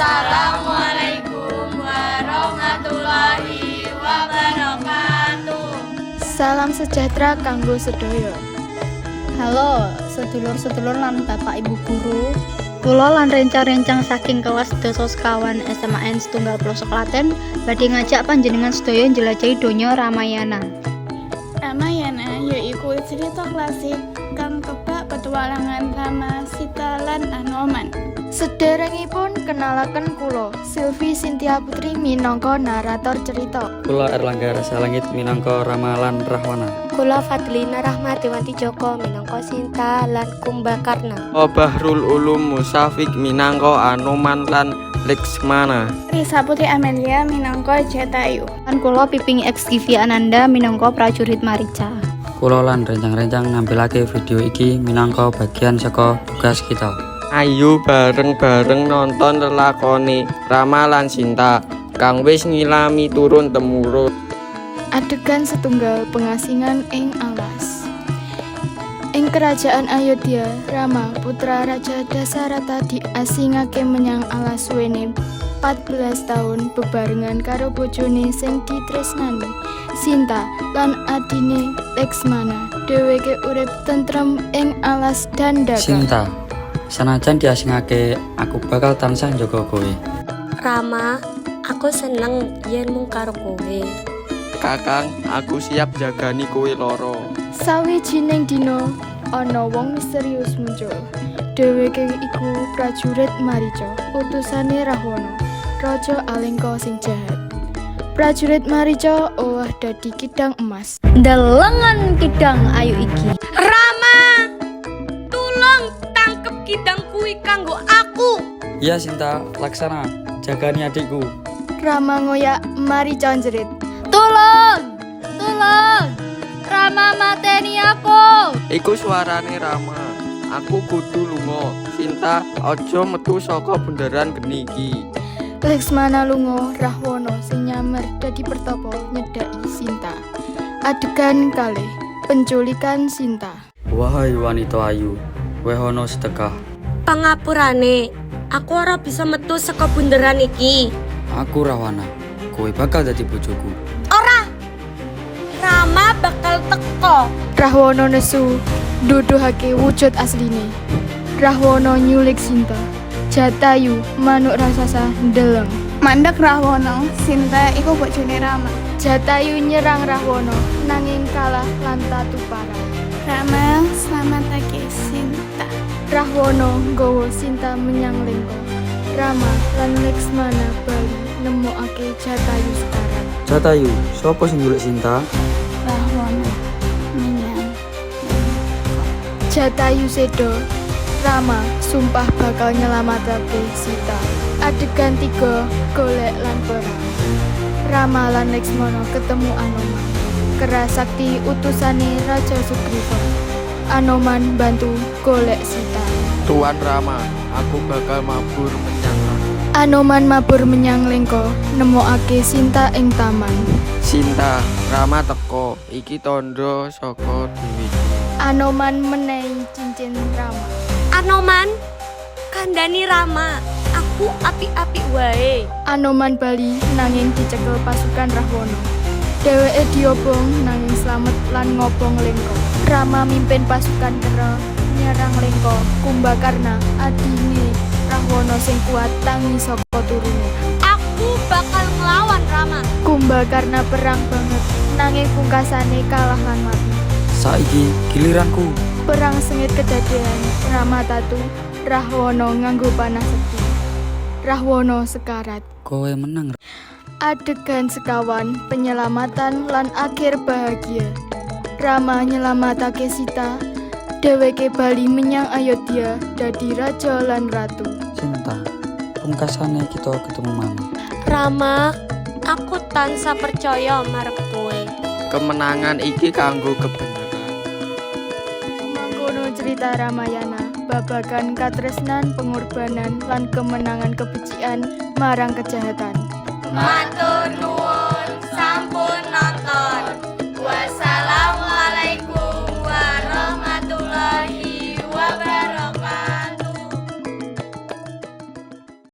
Assalamualaikum warahmatullahi wabarakatuh. Salam sejahtera kanggo sedaya. Halo, sedulur-sedulur lan Bapak Ibu guru. Kula lan rencang-rencang saking kelas dasa sekawan SMAN setunggal pelosok Klaten badhe ngajak panjenengan sedaya njelajahi donya Ramayana. Ramayana yaiku cerita klasik kang kebak petualangan Rama, Sita lan Anoman. Sederengipun kenalaken kula Silvi Sintia Putri minangka narator cerita. Kula Erlangga Rasalangit minangka Ramalan Rahwana. Kula Fadlina Rahmatiwanti Joko minangka Sinta lan Kumbakarna. O Bahrul Ulum Musafik minangka Anoman lan Leksmana. Risa Putri Amelia minangka Jatayu. Lan kula Piping XGV Ananda minangka prajurit Marica. Kula lan rencang-rencang nampilake video iki minangka bagian saka tugas kita. Ayo bareng-bareng nonton lelakone Rama lan Sinta kang wis ngilami turun temurun. Adegan setunggal pengasingan ing alas. Ing kerajaan Ayodhya, Rama putra Raja Dasarata diasingake menyang alas suwene 14 tahun bebarengan karo bojone sing ditresnani Sinta lan adine Leksmana dheweke urip tentrem ing alas Dandaka Sinta, sanajan diasingake, aku bakal tansah njaga kowe. Rama, aku seneng yen mung karo kowe. Kakang, aku siap jagani kowe loro. Sawijining dina ana wong misterius muncul. Dheweke iku prajurit Marica, utusane Rahwana, raja Alengka sing jahat. Prajurit Marica owah dadi kidang emas. Delengan kidang ayu iki. Rama, tolong tangkep kidang kuwi kanggo aku. Iya Sinta, laksana, jagani adikku. Rama ngoyak Marica jerit. Tolong! Tolong! Rama mateni aku. Iku suarane Rama. Aku kudu lunga. Sinta, aja metu saka bundaran geni iki. Leksmana lunga Rahwana sing nyamar dadi pertapa nyedaki Sinta. Adegan kalih penculikan Sinta. Wahai wanita ayu, wehono sedekah. Pangapurane, aku ora bisa metu saka bunderan iki. Aku Rahwana, kowe bakal dadi bojoku. Rama bakal teko. Rahwana nesu nuduhake wujud asline. Rahwana nyulik Sinta. Jatayu manuk raksasa ndeleng. Mandek Rahwana, Sinta iku bojone Rama. Jatayu nyerang Rahwana nanging kalah lan tatu parah. Rama selamatake Sinta. Rahwana nggawa Sinta menyang Lengko. Rama lan Leksmana bali nemokake Jatayu sekarang. Jatayu, sapa sing nyulik Sinta? Rahwana menyang Jatayu Sedo Rama sumpah bakal nyelamatake Sita Adegan tiga golek lan perang Rama lan Leksmana ketemu Anoman Kerasakti utusane Raja Sugriva Anoman bantu golek Sita Tuan Rama, aku bakal mabur menyang. Anoman mabur menyang Lengko nemokake Sinta ing taman Sinta, Rama teko. Iki tondo saka dewi. Anoman Rama Anoman, kandani Rama. Aku api-api wae. Anoman Bali nanging dicekel pasukan Rahwana. Dheweke diobong nanging slamet lan ngobong Lengko. Rama mimpin pasukan kera nyerang Lengko. Kumbakarna adine Rahwana sing kuat tangi saka turune. Aku bakal ngelawan Rama. Kumbakarna perang banget nanging pungkasane kalah lan mati. Saiki giliranku. Perang sengit kedadean Rama tatu Rahwana nganggo panah sekti. Rahwana sekarat. Kowe menang. Adegan sekawan, penyelamatan lan akhir bahagia. Rama nyelamatake Sita, dheweke bali menyang Ayodhya dadi raja lan ratu. Sinta, pungkasane kita ketemu mana? Rama, aku tansah percaya marep kowe. Kemenangan iki kanggo kebenaran. Cerita Ramayana, babagan katresnan, pengorbanan lan kemenangan kebencian marang kejahatan. Matur.